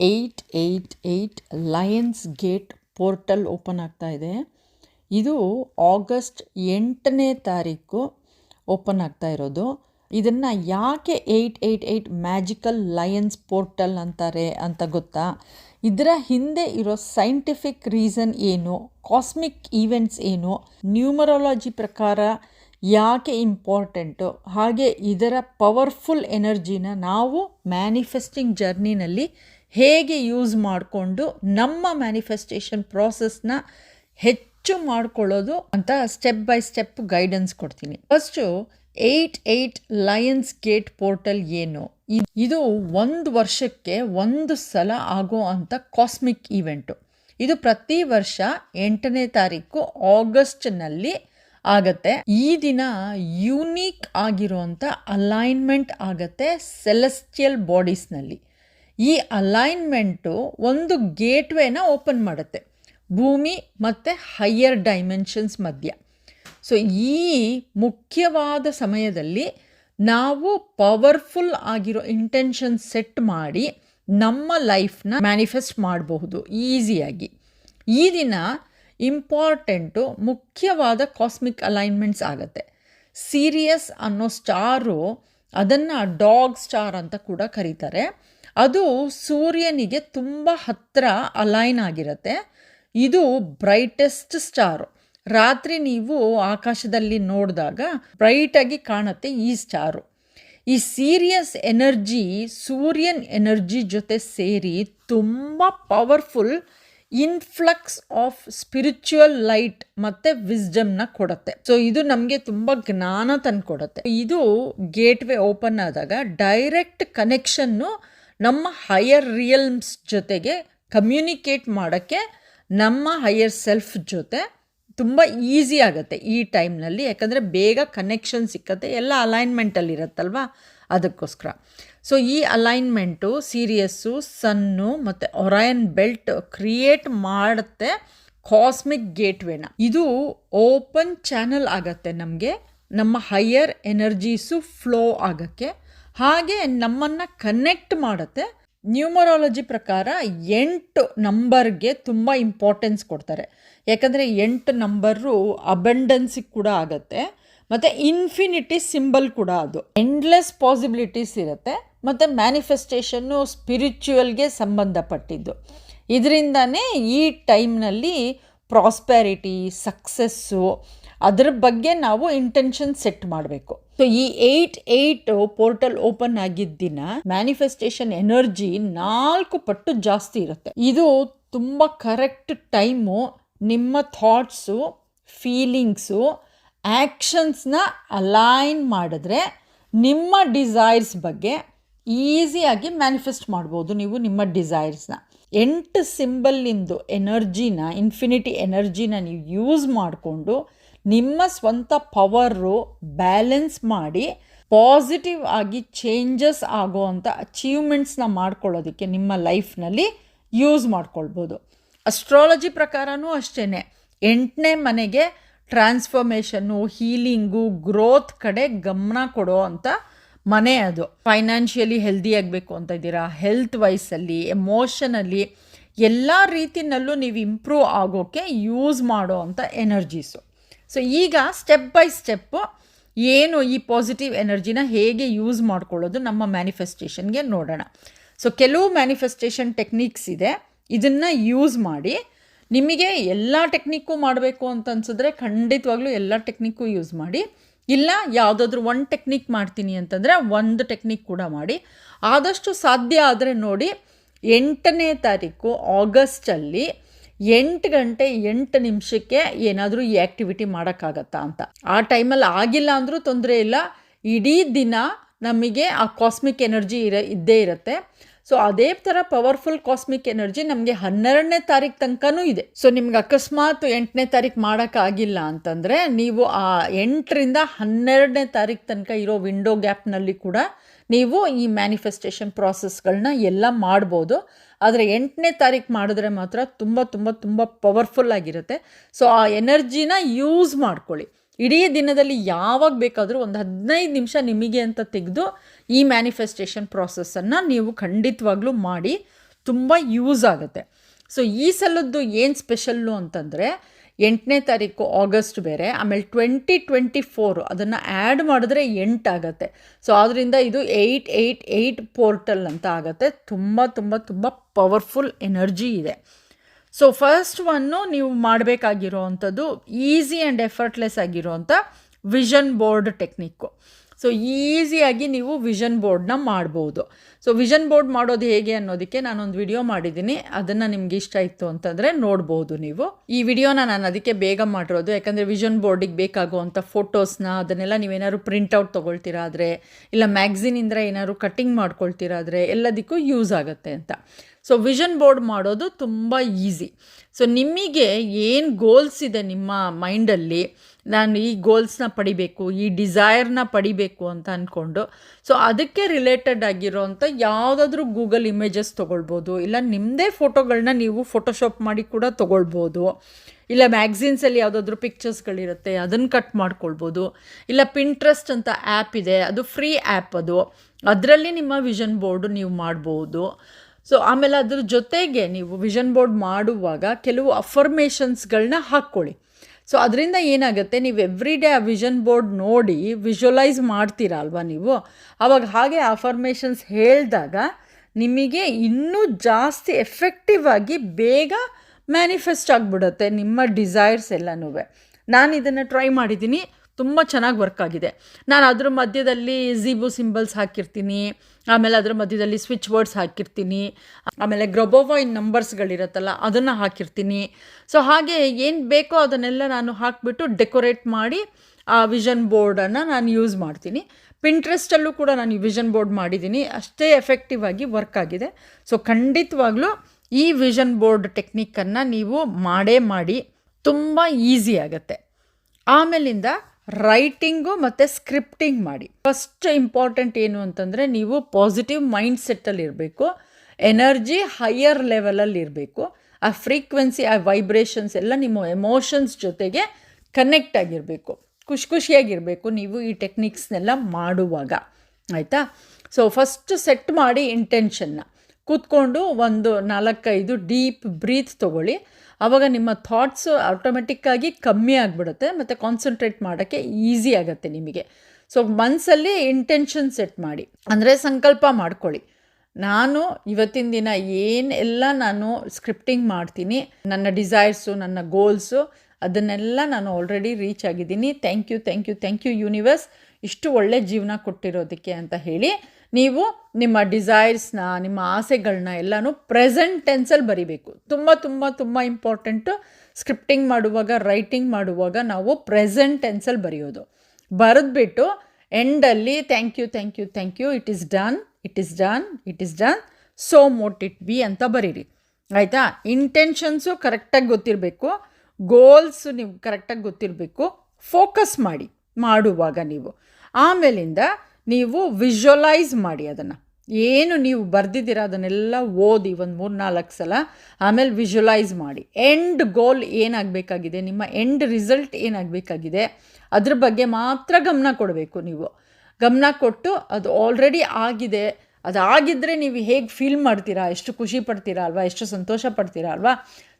Eight eight eight lions gate portal open ಆಗ್ತಾ ಇದೆ. ಇದು ಆಗಸ್ಟ್ ಎಂಟನೇ ತಾರೀಕು ಓಪನ್ ಆಗ್ತಾ ಇರೋದು. ಇದನ್ನು ಯಾಕೆ eight eight eight magical lions portal ಅಂತಾರೆ ಅಂತ ಗೊತ್ತಾ? ಇದರ ಹಿಂದೆ ಇರೋ ಸೈಂಟಿಫಿಕ್ ರೀಸನ್ ಏನು ಕಾಸ್ಮಿಕ್ ಈವೆಂಟ್ಸ್ ಏನು ನ್ಯೂಮರಾಲಜಿ ಪ್ರಕಾರ ಯಾಕೆ ಇಂಪಾರ್ಟೆಂಟು ಹಾಗೆ ಇದರ ಪವರ್ಫುಲ್ ಎನರ್ಜಿನ ನಾವು ಮ್ಯಾನಿಫೆಸ್ಟಿಂಗ್ ಜರ್ನಿನಲ್ಲಿ ಹೇಗೆ ಯೂಸ್ ಮಾಡಿಕೊಂಡು ನಮ್ಮ ಮ್ಯಾನಿಫೆಸ್ಟೇಷನ್ ಪ್ರಾಸೆಸ್ನ ಹೆಚ್ಚು ಮಾಡ್ಕೊಳ್ಳೋದು ಅಂತ ಸ್ಟೆಪ್ ಬೈ ಸ್ಟೆಪ್ ಗೈಡೆನ್ಸ್ ಕೊಡ್ತೀನಿ. First eight eight lions gate portal ಏನು? ಇದು ಒಂದು ವರ್ಷಕ್ಕೆ ಒಂದು ಸಲ ಆಗೋ ಅಂಥ ಕಾಸ್ಮಿಕ್ ಈವೆಂಟು ಇದು ಪ್ರತಿ ವರ್ಷ ಎಂಟನೇ ತಾರೀಕು ಆಗಸ್ಟ್ನಲ್ಲಿ ಆಗತ್ತೆ. ಈ ದಿನ ಯೂನಿಕ್ ಆಗಿರುವಂಥ ಅಲೈನ್ಮೆಂಟ್ ಆಗತ್ತೆ ಸೆಲೆಸ್ಟಿಯಲ್ ಬಾಡೀಸ್ನಲ್ಲಿ ಈ ಅಲೈನ್ಮೆಂಟು ಒಂದು ಗೇಟ್ವೇನ ಓಪನ್ ಮಾಡುತ್ತೆ. ಭೂಮಿ ಮತ್ತು ಹೈಯರ್ ಡೈಮೆನ್ಷನ್ಸ್ ಮಧ್ಯ. ಸೊ, ಈ ಮುಖ್ಯವಾದ ಸಮಯದಲ್ಲಿ ನಾವು ಪವರ್ಫುಲ್ ಆಗಿರೋ ಇಂಟೆನ್ಷನ್ ಸೆಟ್ ಮಾಡಿ ನಮ್ಮ ಲೈಫ್ನ ಮ್ಯಾನಿಫೆಸ್ಟ್ ಮಾಡಬಹುದು, ಈಸಿಯಾಗಿ. ಈ ದಿನ ಇಂಪಾರ್ಟೆಂಟು, ಮುಖ್ಯವಾದ ಕಾಸ್ಮಿಕ್ ಅಲೈನ್ಮೆಂಟ್ಸ್ ಆಗುತ್ತೆ. ಸೀರಿಯಸ್ ಅನ್ನೋ ಸ್ಟಾರು ಅದನ್ನು ಡಾಗ್ ಸ್ಟಾರ್ ಅಂತ ಕೂಡ ಕರೀತಾರೆ. ಅದು ಸೂರ್ಯನಿಗೆ ತುಂಬ ಹತ್ತಿರ ಅಲೈನ್ ಆಗಿರುತ್ತೆ. ಇದು ಬ್ರೈಟೆಸ್ಟ್ ಸ್ಟಾರು. ರಾತ್ರಿ ನೀವು ಆಕಾಶದಲ್ಲಿ ನೋಡಿದಾಗ ಬ್ರೈಟಾಗಿ ಕಾಣುತ್ತೆ ಈ ಸ್ಟಾರು. ಈ ಸೀರಿಯಸ್ ಎನರ್ಜಿ, ಸೂರ್ಯನ್ ಎನರ್ಜಿ ಜೊತೆ ಸೇರಿ ತುಂಬ powerful influx of spiritual light ಮತ್ತು ವಿಸ್ಡಮ್ನ ಕೊಡುತ್ತೆ. ಸೊ, ಇದು ನಮಗೆ ತುಂಬ ಜ್ಞಾನ ತಂದುಕೊಡುತ್ತೆ. ಇದು ಗೇಟ್ವೇ ಓಪನ್ ಆದಾಗ ಡೈರೆಕ್ಟ್ ಕನೆಕ್ಷನ್ನು ನಮ್ಮ ಹೈಯರ್ ರಿಯಲ್ಮ್ಸ್ ಜೊತೆಗೆ ಕಮ್ಯುನಿಕೇಟ್ ಮಾಡೋಕ್ಕೆ ನಮ್ಮ ಹೈಯರ್ ಸೆಲ್ಫ್ ಜೊತೆ ತುಂಬ ಈಸಿ ಆಗುತ್ತೆ ಈ ಟೈಮ್ನಲ್ಲಿ ಯಾಕಂದರೆ ಬೇಗ ಕನೆಕ್ಷನ್ ಸಿಕ್ಕತ್ತೆ, ಎಲ್ಲ ಅಲೈನ್ಮೆಂಟಲ್ಲಿ ಇರುತ್ತಲ್ವ? ಅದಕ್ಕೋಸ್ಕರ. ಸೊ ಈ ಅಲೈನ್ಮೆಂಟು ಸೀರಿಯಸ್ಸು ಸನ್ನು ಮತ್ತು ಒರಯನ್ ಬೆಲ್ಟ್ ಕ್ರಿಯೇಟ್ ಮಾಡುತ್ತೆ ಕಾಸ್ಮಿಕ್ ಗೇಟ್ವೇನ ಇದು ಓಪನ್ ಚಾನಲ್ ಆಗತ್ತೆ ನಮಗೆ. ನಮ್ಮ ಹೈಯರ್ ಎನರ್ಜೀಸು ಫ್ಲೋ ಆಗೋಕ್ಕೆ. ಹಾಗೆ ನಮ್ಮನ್ನು ಕನೆಕ್ಟ್ ಮಾಡುತ್ತೆ. ನ್ಯೂಮರಾಲಜಿ ಪ್ರಕಾರ ಎಂಟು ನಂಬರ್ಗೆ ತುಂಬ ಇಂಪಾರ್ಟೆನ್ಸ್ ಕೊಡ್ತಾರೆ. ಯಾಕಂದರೆ ಎಂಟು ನಂಬರು ಅಬೆಂಡೆನ್ಸಿಗೆ ಕೂಡ ಆಗುತ್ತೆ. ಮತ್ತು ಇನ್ಫಿನಿಟಿ ಸಿಂಬಲ್ ಕೂಡ ಅದು. ಎಂಡ್ಲೆಸ್ ಪಾಸಿಬಿಲಿಟೀಸ್ ಇರುತ್ತೆ. ಮತ್ತು ಮ್ಯಾನಿಫೆಸ್ಟೇಷನ್ನು ಸ್ಪಿರಿಚುವಲ್ಗೆ ಸಂಬಂಧಪಟ್ಟಿದ್ದು. ಇದರಿಂದನೇ ಈ ಟೈಮ್ನಲ್ಲಿ ಪ್ರಾಸ್ಪ್ಯಾರಿಟಿ ಸಕ್ಸಸ್ಸು ಅದ್ರ ಬಗ್ಗೆ ನಾವು ಇಂಟೆನ್ಷನ್ ಸೆಟ್ ಮಾಡಬೇಕು. ಸೊ ಈ ಏಯ್ಟ್ ಏಯ್ಟ್ ಪೋರ್ಟಲ್ ಓಪನ್ ಆಗಿದ್ದ ದಿನ ಮ್ಯಾನಿಫೆಸ್ಟೇಷನ್ ಎನರ್ಜಿ ನಾಲ್ಕು ಪಟ್ಟು ಜಾಸ್ತಿ ಇರುತ್ತೆ. ಇದು ತುಂಬ ಕರೆಕ್ಟ್ ಟೈಮು ನಿಮ್ಮ ಥಾಟ್ಸು ಫೀಲಿಂಗ್ಸು ಆ್ಯಕ್ಷನ್ಸ್ನ ಅಲೈನ್ ಮಾಡಿದ್ರೆ ನಿಮ್ಮ ಡಿಸೈರ್ಸ್ ಬಗ್ಗೆ ಈಸಿಯಾಗಿ ಮ್ಯಾನಿಫೆಸ್ಟ್ ಮಾಡ್ಬೋದು ನೀವು ನಿಮ್ಮ ಡಿಸೈರ್ಸ್ನ ಎಂಟು ಸಿಂಬಲ್ಲಿಂದು ಎನರ್ಜಿನ ಇನ್ಫಿನಿಟಿ ಎನರ್ಜಿನ ನೀವು ಯೂಸ್ ಮಾಡಿಕೊಂಡು ನಿಮ್ಮ ಸ್ವಂತ ಪವರು ಬ್ಯಾಲೆನ್ಸ್ ಮಾಡಿ ಪಾಸಿಟಿವ್ ಆಗಿ ಚೇಂಜಸ್ ಆಗೋವಂಥ ಅಚೀವ್ಮೆಂಟ್ಸ್ನ ಮಾಡ್ಕೊಳ್ಳೋದಕ್ಕೆ ನಿಮ್ಮ ಲೈಫ್ನಲ್ಲಿ ಯೂಸ್ ಮಾಡ್ಕೊಳ್ಬೋದು. ಅಸ್ಟ್ರಾಲಜಿ ಪ್ರಕಾರನೂ ಅಷ್ಟೇ ಎಂಟನೇ ಮನೆಗೆ ಟ್ರಾನ್ಸ್ಫಾರ್ಮೇಷನ್ನು, ಹೀಲಿಂಗು ಗ್ರೋತ್ ಕಡೆ ಗಮನ ಕೊಡೋ ಅಂಥ ಮನೆ ಅದು. ಫೈನಾನ್ಷಿಯಲಿ ಹೆಲ್ದಿ ಆಗಬೇಕು ಅಂತ ಇದ್ದೀರಾ? ಹೆಲ್ತ್ ವೈಸಲ್ಲಿ ಎಮೋಷನಲ್ಲಿ ಎಲ್ಲ ರೀತಿಯಲ್ಲೂ ನೀವು ಇಂಪ್ರೂವ್ ಆಗೋಕ್ಕೆ ಯೂಸ್ ಮಾಡೋ ಅಂಥ ಎನರ್ಜೀಸು. ಸೊ ಈಗ ಸ್ಟೆಪ್ ಬೈ ಸ್ಟೆಪ್ಪು ಏನು ಈ ಪಾಸಿಟಿವ್ ಎನರ್ಜಿನ ಹೇಗೆ ಯೂಸ್ ಮಾಡ್ಕೊಳ್ಳೋದು ನಮ್ಮ ಮ್ಯಾನಿಫೆಸ್ಟೇಷನ್ಗೆ ನೋಡೋಣ. ಸೊ ಕೆಲವು ಮ್ಯಾನಿಫೆಸ್ಟೇಷನ್ ಟೆಕ್ನಿಕ್ಸ್ ಇದೆ. ಇದನ್ನು ಯೂಸ್ ಮಾಡಿ, ನಿಮಗೆ ಎಲ್ಲ ಟೆಕ್ನಿಕ್ಕು ಮಾಡಬೇಕು ಅಂತ ಅನ್ಸಿದ್ರೆ ಖಂಡಿತವಾಗ್ಲೂ ಎಲ್ಲ ಟೆಕ್ನಿಕ್ಕು ಯೂಸ್ ಮಾಡಿ. ಇಲ್ಲ, ಯಾವುದಾದ್ರೂ ಒಂದು ಟೆಕ್ನಿಕ್ ಮಾಡ್ತೀನಿ ಅಂತಂದರೆ ಒಂದು ಟೆಕ್ನಿಕ್ ಕೂಡ ಮಾಡಿ. ಆದಷ್ಟು ಸಾಧ್ಯ ಆದರೆ ನೋಡಿ, ಎಂಟನೇ ತಾರೀಕು ಆಗಸ್ಟಲ್ಲಿ ಎಂಟು ಗಂಟೆ ಎಂಟು ನಿಮಿಷಕ್ಕೆ ಏನಾದರೂ ಈ ಆ್ಯಕ್ಟಿವಿಟಿ ಮಾಡೋಕ್ಕಾಗತ್ತಾ ಅಂತ. ಆ ಟೈಮಲ್ಲಿ ಆಗಿಲ್ಲ ಅಂದರೂ ತೊಂದರೆ ಇಲ್ಲ. ಇಡೀ ದಿನ ನಮಗೆ ಆ ಕಾಸ್ಮಿಕ್ ಎನರ್ಜಿ ಇರ, ಇದ್ದೇ ಇರುತ್ತೆ. ಸೊ ಅದೇ ಥರ ಪವರ್ಫುಲ್ ಕಾಸ್ಮಿಕ್ ಎನರ್ಜಿ ನಮಗೆ ಹನ್ನೆರಡನೇ ತಾರೀಕು ತನಕನೂ ಇದೆ. ಸೊ ನಿಮ್ಗೆ ಅಕಸ್ಮಾತ್ ಎಂಟನೇ ತಾರೀಕು ಮಾಡೋಕ್ಕಾಗಿಲ್ಲ ಅಂತಂದರೆ ನೀವು ಆ ಎಂಟರಿಂದ ಹನ್ನೆರಡನೇ ತಾರೀಕು ತನಕ ಇರೋ ವಿಂಡೋ ಗ್ಯಾಪ್ನಲ್ಲಿ ಕೂಡ ನೀವು ಈ ಮ್ಯಾನಿಫೆಸ್ಟೇಷನ್ ಪ್ರಾಸೆಸ್ಗಳನ್ನ ಎಲ್ಲ ಮಾಡ್ಬೋದು. ಆದರೆ ಎಂಟನೇ ತಾರೀಕು ಮಾಡಿದ್ರೆ ಮಾತ್ರ ತುಂಬ ತುಂಬ ತುಂಬ ಪವರ್ಫುಲ್ ಆಗಿರುತ್ತೆ. ಸೊ ಆ ಎನರ್ಜಿನ ಯೂಸ್ ಮಾಡ್ಕೊಳ್ಳಿ. ಇಡೀ ದಿನದಲ್ಲಿ ಯಾವಾಗ ಬೇಕಾದರೂ ಒಂದು ಹದಿನೈದು ನಿಮಿಷ ನಿಮಗೆ ಅಂತ ತೆಗೆದು ಈ ಮ್ಯಾನಿಫೆಸ್ಟೇಷನ್ ಪ್ರಾಸೆಸ್ಸನ್ನು ನೀವು ಖಂಡಿತವಾಗ್ಲೂ ಮಾಡಿ ತುಂಬ ಯೂಸ್ ಆಗುತ್ತೆ. ಸೊ ಈ ಸಲದ್ದು ಏನು ಸ್ಪೆಷಲ್ಲು ಅಂತಂದರೆ ಎಂಟನೇ ತಾರೀಕು ಆಗಸ್ಟ್ ಬೇರೆ, ಆಮೇಲೆ ಟ್ವೆಂಟಿ ಟ್ವೆಂಟಿ ಫೋರು ಅದನ್ನು ಆ್ಯಡ್ ಮಾಡಿದ್ರೆ ಎಂಟಾಗತ್ತೆ ಸೊ ಆದ್ದರಿಂದ ಇದು ಏಯ್ಟ್ ಏಯ್ಟ್ ಏಯ್ಟ್ ಪೋರ್ಟಲ್ ಅಂತ ಆಗುತ್ತೆ. ತುಂಬ ತುಂಬ ತುಂಬ ಪವರ್ಫುಲ್ ಎನರ್ಜಿ ಇದೆ. ಸೊ ಫಸ್ಟ್ ಒನ್ನು ನೀವು ಮಾಡಬೇಕಾಗಿರೋ ಅಂಥದ್ದು ಈಸಿ ಆ್ಯಂಡ್ ಎಫರ್ಟ್ಲೆಸ್ ಆಗಿರುವಂಥ ವಿಷನ್ ಬೋರ್ಡ್ ಟೆಕ್ನಿಕ್ಕು ಸೊ ಈಸಿಯಾಗಿ ನೀವು ವಿಷನ್ ಬೋರ್ಡ್ನ ಮಾಡ್ಬೋದು. ಸೊ ವಿಷನ್ ಬೋರ್ಡ್ ಮಾಡೋದು ಹೇಗೆ ಅನ್ನೋದಕ್ಕೆ ನಾನೊಂದು ವಿಡಿಯೋ ಮಾಡಿದ್ದೀನಿ. ಅದನ್ನು ನಿಮ್ಗೆ ಇಷ್ಟ ಇತ್ತು ಅಂತಂದರೆ ನೋಡ್ಬೋದು ನೀವು. ಈ ವಿಡಿಯೋನ ನಾನು ಅದಕ್ಕೆ ಬೇಗ ಮಾಡಿರೋದು. ಯಾಕಂದರೆ ವಿಷನ್ ಬೋರ್ಡಿಗೆ ಬೇಕಾಗುವಂಥ ಫೋಟೋಸ್ನ ಅದನ್ನೆಲ್ಲ ನೀವೇನಾದ್ರು ಪ್ರಿಂಟೌಟ್ ತೊಗೊಳ್ತೀರಾದರೆ ಇಲ್ಲ ಮ್ಯಾಗ್ಝಿನಿಂದ ಏನಾದ್ರು ಕಟ್ಟಿಂಗ್ ಮಾಡ್ಕೊಳ್ತೀರಾದರೆ ಎಲ್ಲದಕ್ಕೂ ಯೂಸ್ ಆಗುತ್ತೆ ಅಂತ. ಸೊ ವಿಷನ್ ಬೋರ್ಡ್ ಮಾಡೋದು ತುಂಬ ಈಸಿ ಸೊ ನಿಮಗೆ ಏನು ಗೋಲ್ಸ್ ಇದೆ ನಿಮ್ಮ ಮೈಂಡಲ್ಲಿ ನಾನು ಈ ಗೋಲ್ಸ್ನ ಪಡಿಬೇಕು, ಈ ಡಿಸೈರ್ನ ಪಡಿಬೇಕು ಅಂತ ಅಂದ್ಕೊಂಡು ಸೊ ಅದಕ್ಕೆ ರಿಲೇಟೆಡ್ ಆಗಿರೋವಂಥ ಯಾವುದಾದ್ರೂ ಗೂಗಲ್ ಇಮೇಜಸ್ ತೊಗೊಳ್ಬೋದು, ಇಲ್ಲ ನಿಮ್ಮದೇ ಫೋಟೋಗಳನ್ನ ನೀವು ಫೋಟೋಶಾಪ್ ಮಾಡಿ ಕೂಡ ತೊಗೊಳ್ಬೋದು, ಇಲ್ಲ ಮ್ಯಾಗ್ಝೀನ್ಸಲ್ಲಿ ಯಾವುದಾದ್ರೂ ಪಿಕ್ಚರ್ಸ್ಗಳಿರುತ್ತೆ ಅದನ್ನು ಕಟ್ ಮಾಡ್ಕೊಳ್ಬೋದು, ಇಲ್ಲ ಪಿಂಟ್ರೆಸ್ಟ್ ಅಂತ ಆ್ಯಪ್ ಇದೆ, ಅದು ಫ್ರೀ ಆ್ಯಪ್ ಅದು, ಅದರಲ್ಲಿ ನಿಮ್ಮ ವಿಷನ್ ಬೋರ್ಡು ನೀವು ಮಾಡ್ಬೋದು ಸೊ ಆಮೇಲೆ ಅದ್ರ ಜೊತೆಗೆ ನೀವು ವಿಷನ್ ಬೋರ್ಡ್ ಮಾಡುವಾಗ ಕೆಲವು ಅಫರ್ಮೇಷನ್ಸ್ಗಳನ್ನ ಹಾಕ್ಕೊಳ್ಳಿ. ಸೊ ಅದರಿಂದ ಏನಾಗುತ್ತೆ? ನೀವು ಎವ್ರಿ ಡೇ ಆ ವಿಷನ್ ಬೋರ್ಡ್ ನೋಡಿ ವಿಜುವಲೈಸ್ ಮಾಡ್ತೀರಾ ಅಲ್ವಾ ನೀವು? ಆವಾಗ ಹಾಗೆ ಅಫರ್ಮೇಷನ್ಸ್ ಹೇಳಿದಾಗ ನಿಮಗೆ ಇನ್ನೂ ಜಾಸ್ತಿ ಎಫೆಕ್ಟಿವ್ ಆಗಿ ಬೇಗ ಮ್ಯಾನಿಫೆಸ್ಟ್ ಆಗಿಬಿಡುತ್ತೆ ನಿಮ್ಮ ಡಿಸೈರ್ಸ್ ಎಲ್ಲನೂ ನಾನು ಇದನ್ನು ಟ್ರೈ ಮಾಡಿದ್ದೀನಿ. ತುಂಬ ಚೆನ್ನಾಗಿ ವರ್ಕ್ ಆಗಿದೆ. ನಾನು ಅದ್ರ ಮಧ್ಯದಲ್ಲಿ ಝೀಬು ಸಿಂಬಲ್ಸ್ ಹಾಕಿರ್ತೀನಿ, ಆಮೇಲೆ ಅದ್ರ ಮಧ್ಯದಲ್ಲಿ ಸ್ವಿಚ್ ವರ್ಡ್ಸ್ ಹಾಕಿರ್ತೀನಿ, ಆಮೇಲೆ ಗ್ರೊಬೋವಾಯಿನ್ ನಂಬರ್ಸ್ಗಳಿರತ್ತಲ್ಲ ಅದನ್ನು ಹಾಕಿರ್ತೀನಿ. ಸೊ ಹಾಗೆ ಏನು ಬೇಕೋ ಅದನ್ನೆಲ್ಲ ನಾನು ಹಾಕಿಬಿಟ್ಟು ಡೆಕೋರೇಟ್ ಮಾಡಿ, ಆ ವಿಷನ್ ಬೋರ್ಡನ್ನು ನಾನು ಯೂಸ್ ಮಾಡ್ತೀನಿ. ಪಿಂಟ್ರೆಸ್ಟಲ್ಲೂ ಕೂಡ ನಾನು ವಿಷನ್ ಬೋರ್ಡ್ ಮಾಡಿದ್ದೀನಿ. ಅಷ್ಟೇ ಎಫೆಕ್ಟಿವ್ ಆಗಿ ವರ್ಕ್ ಆಗಿದೆ. ಸೊ ಖಂಡಿತವಾಗ್ಲೂ ಈ ವಿಷನ್ ಬೋರ್ಡ್ ಟೆಕ್ನಿಕ್ಕನ್ನು ನೀವು ಮಾಡೇ ಮಾಡಿ, ತುಂಬ ಈಸಿ ಆಗುತ್ತೆ. ಆಮೇಲಿಂದ ರೈಟಿಂಗು ಮತ್ತು ಸ್ಕ್ರಿಪ್ಟಿಂಗ್ ಮಾಡಿ. ಫಸ್ಟ್ ಇಂಪಾರ್ಟೆಂಟ್ ಏನು ಅಂತಂದರೆ ನೀವು ಪಾಸಿಟಿವ್ ಮೈಂಡ್ ಸೆಟ್ಟಲ್ಲಿ ಇರಬೇಕು ಎನರ್ಜಿ ಹೈಯರ್ ಲೆವೆಲಲ್ಲಿ ಇರಬೇಕು, ಆ ಫ್ರೀಕ್ವೆನ್ಸಿ ಆ ವೈಬ್ರೇಷನ್ಸ್ ಎಲ್ಲ ನಿಮ್ಮ ಎಮೋಷನ್ಸ್ ಜೊತೆಗೆ ಕನೆಕ್ಟ್ ಆಗಿರಬೇಕು. ಖುಷಿ ಖುಷಿಯಾಗಿರಬೇಕು ನೀವು ಈ ಟೆಕ್ನಿಕ್ಸ್ನೆಲ್ಲ ಮಾಡುವಾಗ. ಆಯಿತಾ? ಸೊ ಫಸ್ಟ್ ಸೆಟ್ ಮಾಡಿ ಇಂಟೆನ್ಷನ್ನ ಕೂತ್ಕೊಂಡು ಒಂದು ನಾಲ್ಕೈದು ಡೀಪ್ ಬ್ರೀತ್ ತೊಗೊಳ್ಳಿ. ಆವಾಗ ನಿಮ್ಮ ಥಾಟ್ಸು ಆಟೋಮೆಟಿಕ್ಕಾಗಿ ಕಮ್ಮಿ ಆಗಿಬಿಡುತ್ತೆ, ಮತ್ತು ಕಾನ್ಸಂಟ್ರೇಟ್ ಮಾಡೋಕ್ಕೆ ಈಸಿ ಆಗುತ್ತೆ ನಿಮಗೆ. ಸೊ ಮನಸ್ಸಲ್ಲಿ ಇಂಟೆನ್ಷನ್ ಸೆಟ್ ಮಾಡಿ. ಅಂದರೆ ಸಂಕಲ್ಪ ಮಾಡ್ಕೊಳ್ಳಿ. ನಾನು ಇವತ್ತಿನ ದಿನ ಏನೆಲ್ಲ ನಾನು ಸ್ಕ್ರಿಪ್ಟಿಂಗ್ ಮಾಡ್ತೀನಿ, ನನ್ನ ಡಿಸೈರ್ಸು ನನ್ನ ಗೋಲ್ಸು ಅದನ್ನೆಲ್ಲ ನಾನು ಆಲ್ರೆಡಿ ರೀಚ್ ಆಗಿದ್ದೀನಿ. Thank you thank you thank you universe ಇಷ್ಟು ಒಳ್ಳೆ ಜೀವನ ಕೊಟ್ಟಿರೋದಕ್ಕೆ ಅಂತ ಹೇಳಿ ನೀವು ನಿಮ್ಮ ಡಿಸೈರ್ಸ್ನ ನಿಮ್ಮ ಆಸೆಗಳನ್ನ ಎಲ್ಲನೂ ಪ್ರೆಸೆಂಟ್ ಟೆನ್ಸಲ್ಲಿ ಬರಿಬೇಕು. ತುಂಬ ತುಂಬ ತುಂಬ ಇಂಪಾರ್ಟೆಂಟು ಸ್ಕ್ರಿಪ್ಟಿಂಗ್ ಮಾಡುವಾಗ ರೈಟಿಂಗ್ ಮಾಡುವಾಗ ನಾವು ಪ್ರೆಸೆಂಟ್ ಟೆನ್ಸಲ್ಲಿ ಬರೆಯೋದು. ಬರೆದ್ಬಿಟ್ಟು ಎಂಡಲ್ಲಿ thank you thank you thank you it is done it is done it is done so mote it be ಅಂತ ಬರೀರಿ. ಆಯಿತಾ? ಇಂಟೆನ್ಷನ್ಸು ಕರೆಕ್ಟಾಗಿ ಗೊತ್ತಿರಬೇಕು. ಗೋಲ್ಸು ನೀವು ಕರೆಕ್ಟಾಗಿ ಗೊತ್ತಿರಬೇಕು. ಫೋಕಸ್ ಮಾಡಿ, ಮಾಡುವಾಗ ನೀವು. ಆಮೇಲಿಂದ ನೀವು ವಿಜುವಲೈಸ್ ಮಾಡಿ ಅದನ್ನು. ಏನು ನೀವು ಬರೆದಿದ್ದೀರ ಅದನ್ನೆಲ್ಲ ಓದಿ ಒಂದು ಮೂರು ನಾಲ್ಕು ಸಲ, ಆಮೇಲೆ ವಿಜುವಲೈಸ್ ಮಾಡಿ. ಎಂಡ್ ಗೋಲ್ ಏನಾಗಬೇಕಾಗಿದೆ, ನಿಮ್ಮ ಎಂಡ್ ರಿಸಲ್ಟ್ ಏನಾಗಬೇಕಾಗಿದೆ, ಅದ್ರ ಬಗ್ಗೆ ಮಾತ್ರ ಗಮನ ಕೊಡಬೇಕು ನೀವು. ಗಮನ ಕೊಟ್ಟು ಅದು ಆಲ್ರೆಡಿ ಆಗಿದೆ, ಅದು ಆಗಿದ್ದರೆ ನೀವು ಹೇಗೆ ಫೀಲ್ ಮಾಡ್ತೀರಾ, ಎಷ್ಟು ಖುಷಿ ಪಡ್ತೀರಾ ಅಲ್ವಾ, ಎಷ್ಟು ಸಂತೋಷ ಪಡ್ತೀರಾ ಅಲ್ವಾ?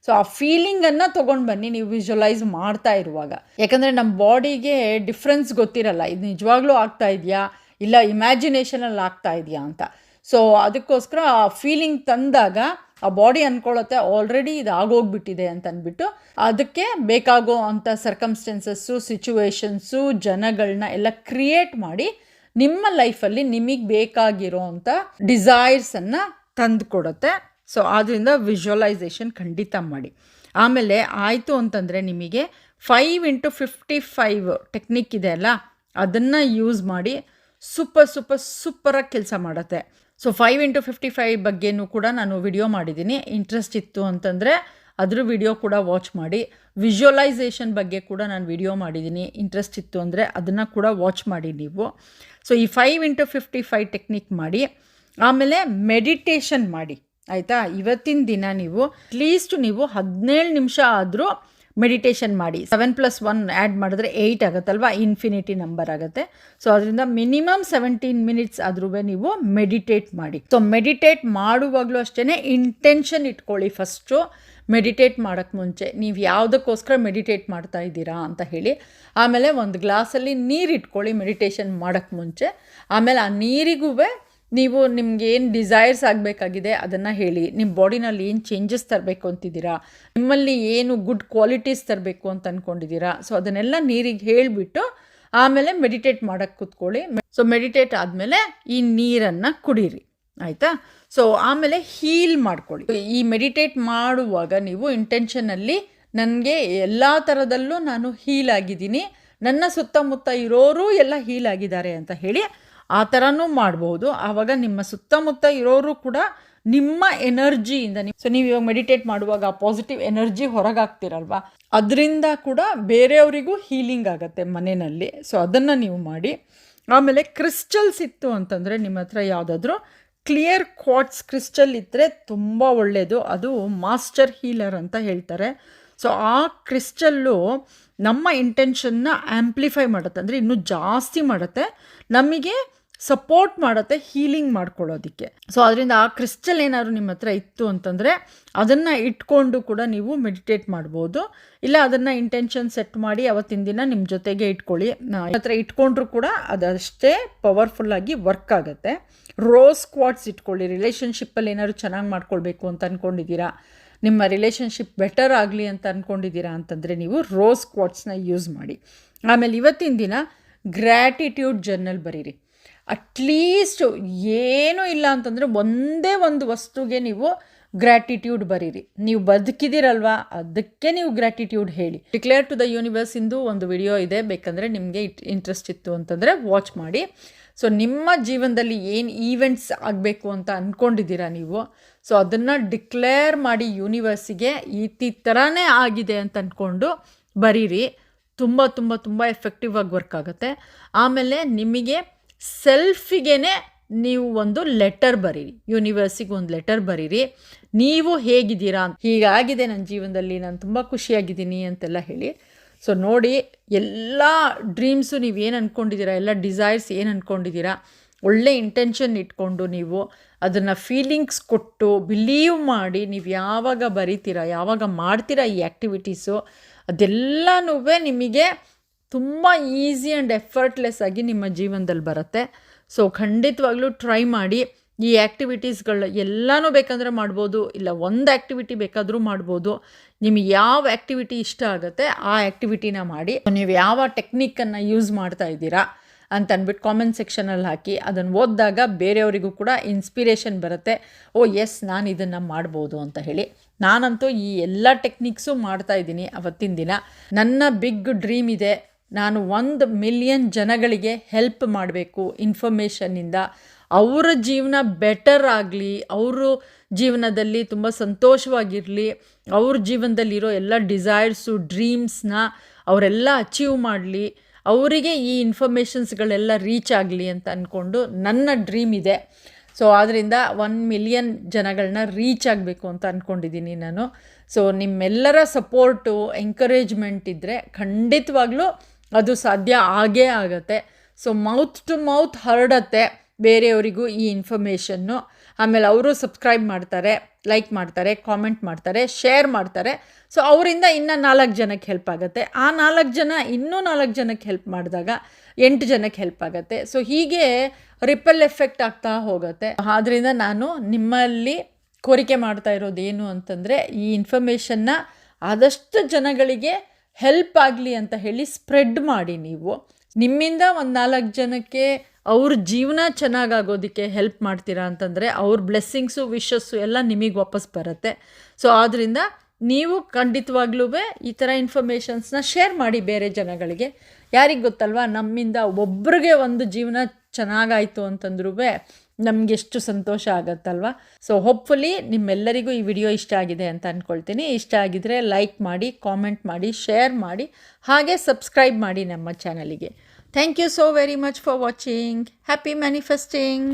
ಸೊ ಆ ಫೀಲಿಂಗನ್ನು ತೊಗೊಂಡು ಬನ್ನಿ ನೀವು ವಿಜುವಲೈಸ್ ಮಾಡ್ತಾ ಇರುವಾಗ. ಯಾಕಂದರೆ ನಮ್ಮ ಬಾಡಿಗೆ ಡಿಫ್ರೆನ್ಸ್ ಗೊತ್ತಿರಲ್ಲ. ಇದು ನಿಜವಾಗ್ಲೂ ಆಗ್ತಾ ಇದೆಯಾ? ಇಲ್ಲ ಇಮ್ಯಾಜಿನೇಷನಲ್ಲಿ ಆಗ್ತಾ ಇದೆಯಾ ಅಂತ. ಸೊ ಅದಕ್ಕೋಸ್ಕರ ಆ ಫೀಲಿಂಗ್ ತಂದಾಗ ಆ ಬಾಡಿ ಅಂದ್ಕೊಳ್ಳುತ್ತೆ ಆಲ್ರೆಡಿ ಇದು ಆಗೋಗ್ಬಿಟ್ಟಿದೆ ಅಂತ ಅಂದ್ಬಿಟ್ಟು ಅದಕ್ಕೆ ಬೇಕಾಗೋ ಅಂಥ ಸರ್ಕಮ್ಸ್ಟೆನ್ಸಸ್ಸು ಸಿಚುವೇಶನ್ಸು ಜನಗಳನ್ನ ಎಲ್ಲ ಕ್ರಿಯೇಟ್ ಮಾಡಿ ನಿಮ್ಮ ಲೈಫಲ್ಲಿ ನಿಮಗೆ ಬೇಕಾಗಿರೋ ಅಂಥ ಡಿಸೈರ್ಸನ್ನು ತಂದು ಕೊಡುತ್ತೆ ಸೊ ಆದ್ದರಿಂದ ವಿಜುವಲೈಸೇಷನ್ ಖಂಡಿತ ಮಾಡಿ. ಆಮೇಲೆ ಆಯಿತು ಅಂತಂದರೆ ನಿಮಗೆ five into fifty five technique ಇದೆ ಅಲ್ಲ, ಅದನ್ನು ಯೂಸ್ ಮಾಡಿ ಸೂಪರ್ ಸೂಪರ್ ಸೂಪರಾಗಿ ಕೆಲಸ ಮಾಡುತ್ತೆ. So five into fifty five ಬಗ್ಗೆನೂ ಕೂಡ ನಾನು ವಿಡಿಯೋ ಮಾಡಿದ್ದೀನಿ. ಇಂಟ್ರೆಸ್ಟ್ ಇತ್ತು ಅಂತಂದರೆ ಅದ್ರ ವಿಡಿಯೋ ಕೂಡ ವಾಚ್ ಮಾಡಿ. ವಿಜುವಲೈಸೇಷನ್ ಬಗ್ಗೆ ಕೂಡ ನಾನು ವಿಡಿಯೋ ಮಾಡಿದ್ದೀನಿ. ಇಂಟ್ರೆಸ್ಟ್ ಇತ್ತು ಅಂದರೆ ಅದನ್ನು ಕೂಡ ವಾಚ್ ಮಾಡಿ ನೀವು. ಸೊ ಈ five into fifty five technique ಮಾಡಿ. ಆಮೇಲೆ ಮೆಡಿಟೇಷನ್ ಮಾಡಿ. ಆಯಿತಾ? ಇವತ್ತಿನ ದಿನ ನೀವು ಅಟ್ಲೀಸ್ಟ್ ನೀವು ಹದಿನೇಳು ನಿಮಿಷ ಆದರೂ ಮೆಡಿಟೇಷನ್ ಮಾಡಿ. ಸೆವೆನ್ ಪ್ಲಸ್ ಒನ್ ಆ್ಯಡ್ ಮಾಡಿದ್ರೆ ಏಯ್ಟ್ ಆಗುತ್ತಲ್ವ? ಇನ್ಫಿನಿಟಿ ನಂಬರ್ ಆಗುತ್ತೆ. ಸೊ ಅದರಿಂದ ಮಿನಿಮಮ್ ಸೆವೆಂಟೀನ್ ಮಿನಿಟ್ಸ್ ಆದ್ರೂ ನೀವು ಮೆಡಿಟೇಟ್ ಮಾಡಿ. ಸೊ ಮೆಡಿಟೇಟ್ ಮಾಡುವಾಗಲೂ ಅಷ್ಟೇ ಇಂಟೆನ್ಷನ್ ಇಟ್ಕೊಳ್ಳಿ ಫಸ್ಟು ಮೆಡಿಟೇಟ್ ಮಾಡೋಕ್ಕೆ ಮುಂಚೆ. ನೀವು ಯಾವುದಕ್ಕೋಸ್ಕರ ಮೆಡಿಟೇಟ್ ಮಾಡ್ತಾ ಇದ್ದೀರಾ ಅಂತ ಹೇಳಿ. ಆಮೇಲೆ ಒಂದು ಗ್ಲಾಸಲ್ಲಿ ನೀರು ಇಟ್ಕೊಳ್ಳಿ ಮೆಡಿಟೇಷನ್ ಮಾಡೋಕ್ಕೆ ಮುಂಚೆ. ಆಮೇಲೆ ಆ ನೀರಿಗೂ ನೀವು ನಿಮ್ಗೆ ಏನು ಡಿಸೈರ್ಸ್ ಆಗಬೇಕಾಗಿದೆ ಅದನ್ನು ಹೇಳಿ. ನಿಮ್ಮ ಬಾಡಿನಲ್ಲಿ ಏನು ಚೇಂಜಸ್ ತರಬೇಕು ಅಂತಿದ್ದೀರಾ? ನಿಮ್ಮಲ್ಲಿ ಏನು ಗುಡ್ ಕ್ವಾಲಿಟೀಸ್ ತರಬೇಕು ಅಂತ ಅಂದ್ಕೊಂಡಿದ್ದೀರಾ ಸೊ ಅದನ್ನೆಲ್ಲ ನೀರಿಗೆ ಹೇಳಿಬಿಟ್ಟು ಆಮೇಲೆ ಮೆಡಿಟೇಟ್ ಮಾಡೋಕ್ಕೆ ಕೂತ್ಕೊಳ್ಳಿ. ಸೊ ಮೆಡಿಟೇಟ್ ಆದಮೇಲೆ ಈ ನೀರನ್ನು ಕುಡೀರಿ. ಆಯಿತಾ? ಸೊ ಆಮೇಲೆ ಹೀಲ್ ಮಾಡ್ಕೊಳ್ಳಿ. ಈ ಮೆಡಿಟೇಟ್ ಮಾಡುವಾಗ ನೀವು ಇಂಟೆನ್ಷನಲ್ಲಿ ನನಗೆ ಎಲ್ಲ ಥರದಲ್ಲೂ ನಾನು ಹೀಲ್ ಆಗಿದ್ದೀನಿ. ನನ್ನ ಸುತ್ತಮುತ್ತ ಇರೋರು ಎಲ್ಲ ಹೀಲ್ ಆಗಿದ್ದಾರೆ ಅಂತ ಹೇಳಿ ಆ ಥರನೂ ಮಾಡ್ಬೋದು. ಆವಾಗ ನಿಮ್ಮ ಸುತ್ತಮುತ್ತ ಇರೋರು ಕೂಡ ನಿಮ್ಮ ಎನರ್ಜಿಯಿಂದ ನೀವು ಸೊ ನೀವು ಇವಾಗ ಮೆಡಿಟೇಟ್ ಮಾಡುವಾಗ ಪಾಸಿಟಿವ್ ಎನರ್ಜಿ ಹೊರಗಾಗ್ತಿರಲ್ವಾ? ಅದರಿಂದ ಕೂಡ ಬೇರೆಯವರಿಗೂ ಹೀಲಿಂಗ್ ಆಗುತ್ತೆ ಮನೆಯಲ್ಲಿ. ಸೊ ಅದನ್ನು ನೀವು ಮಾಡಿ. ಆಮೇಲೆ ಕ್ರಿಸ್ಟಲ್ಸ್ ಇತ್ತು ಅಂತಂದರೆ ನಿಮ್ಮ ಹತ್ರ ಯಾವುದಾದ್ರೂ ಕ್ಲಿಯರ್ ಕ್ವಾಟ್ಸ್ ಕ್ರಿಸ್ಟಲ್ ಇದ್ದರೆ ತುಂಬ ಒಳ್ಳೆಯದು ಅದು ಮಾಸ್ಟರ್ ಹೀಲರ್ ಅಂತ ಹೇಳ್ತಾರೆ. ಸೊ ಆ ಕ್ರಿಸ್ಟಲ್ಲು ನಮ್ಮ ಇಂಟೆನ್ಷನ್ನ ಆ್ಯಂಪ್ಲಿಫೈ ಮಾಡುತ್ತೆ. ಅಂದರೆ ಇನ್ನೂ ಜಾಸ್ತಿ ಮಾಡುತ್ತೆ. ನಮಗೆ ಸಪೋರ್ಟ್ ಮಾಡುತ್ತೆ ಹೀಲಿಂಗ್ ಮಾಡ್ಕೊಳ್ಳೋದಕ್ಕೆ. ಸೊ ಅದರಿಂದ ಆ ಕ್ರಿಸ್ಟಲ್ ಏನಾದ್ರು ನಿಮ್ಮ ಹತ್ರ ಇತ್ತು ಅಂತಂದರೆ, ಅದನ್ನು ಇಟ್ಕೊಂಡು ಕೂಡ ನೀವು ಮೆಡಿಟೇಟ್ ಮಾಡ್ಬೋದು. ಇಲ್ಲ ಅದನ್ನು ಇಂಟೆನ್ಷನ್ ಸೆಟ್ ಮಾಡಿ ಅವತ್ತಿನ ದಿನ ನಿಮ್ಮ ಜೊತೆಗೆ ಇಟ್ಕೊಳ್ಳಿ. ಹತ್ರ ಇಟ್ಕೊಂಡ್ರೂ ಕೂಡ ಅದಷ್ಟೇ ಪವರ್ಫುಲ್ಲಾಗಿ ವರ್ಕ್ ಆಗುತ್ತೆ. ರೋಸ್ ಕ್ವಾಟ್ಸ್ ಇಟ್ಕೊಳ್ಳಿ. ರಿಲೇಷನ್ಶಿಪ್ಪಲ್ಲಿ ಏನಾದ್ರು ಚೆನ್ನಾಗಿ ಮಾಡ್ಕೊಳ್ಬೇಕು ಅಂತ ಅಂದ್ಕೊಂಡಿದ್ದೀರಾ ನಿಮ್ಮ ರಿಲೇಷನ್ಶಿಪ್ ಬೆಟರ್ ಆಗಲಿ ಅಂತ ಅಂದ್ಕೊಂಡಿದ್ದೀರಾ ಅಂತಂದರೆ ನೀವು ರೋಸ್ ಕ್ವಾಟ್ಸ್ನ ಯೂಸ್ ಮಾಡಿ. ಆಮೇಲೆ ಇವತ್ತಿನ ದಿನ ಗ್ರ್ಯಾಟಿಟ್ಯೂಡ್ ಜರ್ನಲ್ ಬರೀರಿ. ಅಟ್ಲೀಸ್ಟ್ ಏನೂ ಇಲ್ಲ ಅಂತಂದರೆ ಒಂದೇ ಒಂದು ವಸ್ತುಗೆ ನೀವು ಗ್ರ್ಯಾಟಿಟ್ಯೂಡ್ ಬರೀರಿ. ನೀವು ಬದುಕಿದಿರಲ್ವಾ ಅದಕ್ಕೆ ನೀವು ಗ್ರ್ಯಾಟಿಟ್ಯೂಡ್ ಹೇಳಿ. ಡಿಕ್ಲೇರ್ ಟು ದ ಯೂನಿವರ್ಸ್ ಇಂದು ಒಂದು ವಿಡಿಯೋ ಇದೆ. ಬೇಕಂದರೆ ನಿಮಗೆ ಇಂಟ್ರೆಸ್ಟ್ ಇತ್ತು ಅಂತಂದರೆ ವಾಚ್ ಮಾಡಿ. ಸೊ ನಿಮ್ಮ ಜೀವನದಲ್ಲಿ ಏನು ಈವೆಂಟ್ಸ್ ಆಗಬೇಕು ಅಂತ ಅಂದ್ಕೊಂಡಿದ್ದೀರಾ ನೀವು? ಸೊ ಅದನ್ನು ಡಿಕ್ಲೇರ್ ಮಾಡಿ ಯೂನಿವರ್ಸಿಗೆ ಈ ಥರನೇ ಆಗಿದೆ ಅಂತ ಅಂದ್ಕೊಂಡು ಬರೀರಿ. ತುಂಬ ತುಂಬ ತುಂಬ ಎಫೆಕ್ಟಿವ್ ಆಗಿ ವರ್ಕ್ ಆಗುತ್ತೆ. ಆಮೇಲೆ ನಿಮಗೆ ಸೆಲ್ಫಿಗೆ ನೀವು ಒಂದು ಲೆಟರ್ ಬರೀರಿ. ಯೂನಿವರ್ಸಿಗೆ ಒಂದು ಲೆಟರ್ ಬರೀರಿ. ನೀವು ಹೇಗಿದ್ದೀರಾ ಹೀಗಾಗಿದೆ ನನ್ನ ಜೀವನದಲ್ಲಿ, ನಾನು ತುಂಬ ಖುಷಿಯಾಗಿದ್ದೀನಿ ಅಂತೆಲ್ಲ ಹೇಳಿ. ಸೊ ನೋಡಿ, ಎಲ್ಲ ಡ್ರೀಮ್ಸು ನೀವು ಏನು ಅಂದ್ಕೊಂಡಿದ್ದೀರಾ ಎಲ್ಲ ಡಿಸೈರ್ಸ್ ಏನು ಅಂದ್ಕೊಂಡಿದ್ದೀರಾ ಒಳ್ಳೆ ಇಂಟೆನ್ಷನ್ ಇಟ್ಕೊಂಡು ನೀವು ಅದನ್ನು ಫೀಲಿಂಗ್ಸ್ ಕೊಟ್ಟು ಬಿಲೀವ್ ಮಾಡಿ ನೀವು ಯಾವಾಗ ಬರಿತೀರಾ, ಯಾವಾಗ ಮಾಡ್ತೀರಾ ಈ ಆ್ಯಕ್ಟಿವಿಟೀಸು ಅದೆಲ್ಲನೂ ನಿಮಗೆ ತುಂಬ ಈಸಿ ಆ್ಯಂಡ್ ಎಫರ್ಟ್ಲೆಸ್ ಆಗಿ ನಿಮ್ಮ ಜೀವನದಲ್ಲಿ ಬರುತ್ತೆ. ಸೊ ಖಂಡಿತವಾಗ್ಲೂ ಟ್ರೈ ಮಾಡಿ. ಈ ಆ್ಯಕ್ಟಿವಿಟೀಸ್ಗಳ ಎಲ್ಲನೂ ಬೇಕಂದರೆ ಮಾಡ್ಬೋದು, ಇಲ್ಲ ಒಂದು ಆ್ಯಕ್ಟಿವಿಟಿ ಬೇಕಾದರೂ ಮಾಡ್ಬೋದು. ನಿಮಗೆ ಯಾವ ಆ್ಯಕ್ಟಿವಿಟಿ ಇಷ್ಟ ಆಗುತ್ತೆ, ಆ ಆ್ಯಕ್ಟಿವಿಟಿನ ಮಾಡಿ. ನೀವು ಯಾವ ಟೆಕ್ನಿಕ್ಕನ್ನು ಯೂಸ್ ಮಾಡ್ತಾ ಇದ್ದೀರಾ ಅಂತ ಅಂದ್ಬಿಟ್ಟು ಕಾಮೆಂಟ್ ಸೆಕ್ಷನಲ್ಲಿ ಹಾಕಿ. ಅದನ್ನು ಓದಿದಾಗ ಬೇರೆಯವರಿಗೂ ಕೂಡ ಇನ್ಸ್ಪಿರೇಷನ್ ಬರುತ್ತೆ. ಓ ಎಸ್ ನಾನು ಇದನ್ನು ಮಾಡ್ಬೋದು ಅಂತ ಹೇಳಿ. ನಾನಂತೂ ಈ ಎಲ್ಲ ಟೆಕ್ನಿಕ್ಸು ಮಾಡ್ತಾ ಇದ್ದೀನಿ ಅವತ್ತಿನ ದಿನ. ನನ್ನ ಬಿಗ್ ಡ್ರೀಮ್ ಇದೆ. ನಾನು ಒಂದು ಮಿಲಿಯನ್ ಜನಗಳಿಗೆ ಹೆಲ್ಪ್ ಮಾಡಬೇಕು ಇನ್ಫಾರ್ಮೇಷನ್ನಿಂದ ಅವರ ಜೀವನ ಬೆಟರ್ ಆಗಲಿ, ಅವರು ಜೀವನದಲ್ಲಿ ತುಂಬ ಸಂತೋಷವಾಗಿರಲಿ, ಅವ್ರ ಜೀವನದಲ್ಲಿರೋ ಎಲ್ಲ ಡಿಸೈರ್ಸು ಡ್ರೀಮ್ಸ್ನ ಅವರೆಲ್ಲ ಅಚೀವ್ ಮಾಡಲಿ, ಅವರಿಗೆ ಈ ಇನ್ಫಾರ್ಮೇಷನ್ಸ್ಗಳೆಲ್ಲ ರೀಚ್ ಆಗಲಿ ಅಂತ ಅಂದ್ಕೊಂಡು ನನ್ನ ಡ್ರೀಮ್ ಇದೆ. ಸೊ ಆದ್ದರಿಂದ ಒನ್ ಮಿಲಿಯನ್ ಜನಗಳನ್ನ ರೀಚ್ ಆಗಬೇಕು ಅಂತ ಅಂದ್ಕೊಂಡಿದ್ದೀನಿ ನಾನು. ಸೊ ನಿಮ್ಮೆಲ್ಲರ ಸಪೋರ್ಟು ಎಂಕರೇಜ್ಮೆಂಟ್ ಇದ್ದರೆ ಖಂಡಿತವಾಗ್ಲೂ ಅದು ಸಾಧ್ಯ ಆಗೇ ಆಗುತ್ತೆ. ಸೊ ಮೌತ್ ಟು ಮೌತ್ ಹರಡತ್ತೆ ಬೇರೆಯವರಿಗೂ ಈ ಇನ್ಫಾರ್ಮೇಷನ್ನು ಆಮೇಲೆ ಅವರು ಸಬ್ಸ್ಕ್ರೈಬ್ ಮಾಡ್ತಾರೆ ಲೈಕ್ ಮಾಡ್ತಾರೆ ಕಾಮೆಂಟ್ ಮಾಡ್ತಾರೆ ಶೇರ್ ಮಾಡ್ತಾರೆ. ಸೊ ಅವರಿಂದ ಇನ್ನೂ ನಾಲ್ಕು ಜನಕ್ಕೆ ಹೆಲ್ಪ್ ಆಗುತ್ತೆ. ಆ ನಾಲ್ಕು ಜನ ಇನ್ನೂ ನಾಲ್ಕು ಜನಕ್ಕೆ ಹೆಲ್ಪ್ ಮಾಡಿದಾಗ ಎಂಟು ಜನಕ್ಕೆ ಹೆಲ್ಪ್ ಆಗುತ್ತೆ. ಸೊ ಹೀಗೆ ರಿಪಲ್ ಎಫೆಕ್ಟ್ ಆಗ್ತಾ ಹೋಗುತ್ತೆ. ಆದ್ದರಿಂದ ನಾನು ನಿಮ್ಮಲ್ಲಿ ಕೋರಿಕೆ ಮಾಡ್ತಾ ಇರೋದೇನು ಅಂತಂದರೆ ಈ ಇನ್ಫಾರ್ಮೇಷನ್ನ ಆದಷ್ಟು ಜನಗಳಿಗೆ ಹೆಲ್ಪ್ ಆಗಲಿ ಅಂತ ಹೇಳಿ ಸ್ಪ್ರೆಡ್ ಮಾಡಿ ನೀವು. ನಿಮ್ಮಿಂದ ಒಂದು ನಾಲ್ಕು ಜನಕ್ಕೆ ಅವ್ರ ಜೀವನ ಚೆನ್ನಾಗಾಗೋದಕ್ಕೆ ಹೆಲ್ಪ್ ಮಾಡ್ತೀರಾ ಅಂತಂದರೆ ಅವ್ರ ಬ್ಲೆಸ್ಸಿಂಗ್ಸು ವಿಶಸ್ಸು ಎಲ್ಲ ನಿಮಗೆ ವಾಪಸ್ ಬರುತ್ತೆ. ಸೊ ಆದ್ದರಿಂದ ನೀವು ಖಂಡಿತವಾಗ್ಲೂ ಈ ಥರ ಇನ್ಫಾರ್ಮೇಷನ್ಸ್ನ ಶೇರ್ ಮಾಡಿ ಬೇರೆ ಜನಗಳಿಗೆ. ಯಾರಿಗೆ ಗೊತ್ತಲ್ವ? ನಮ್ಮಿಂದ ಒಬ್ರಿಗೆ ಒಂದು ಜೀವನ ಚೆನ್ನಾಗಾಯಿತು ಅಂತಂದ್ರೂ ನಮಗೆ ಎಷ್ಟು ಸಂತೋಷ ಆಗತ್ತಲ್ವ? ಸೊ ಹೋಪ್ಫುಲಿ ನಿಮ್ಮೆಲ್ಲರಿಗೂ ಈ ವಿಡಿಯೋ ಇಷ್ಟ ಆಗಿದೆ ಅಂತ ಅಂದ್ಕೊಳ್ತೀನಿ ಇಷ್ಟ ಆಗಿದರೆ ಲೈಕ್ ಮಾಡಿ ಕಾಮೆಂಟ್ ಮಾಡಿ ಶೇರ್ ಮಾಡಿ, ಹಾಗೆ ಸಬ್ಸ್ಕ್ರೈಬ್ ಮಾಡಿ ನಮ್ಮ ಚಾನಲಿಗೆ thank you so very much for watching happy manifesting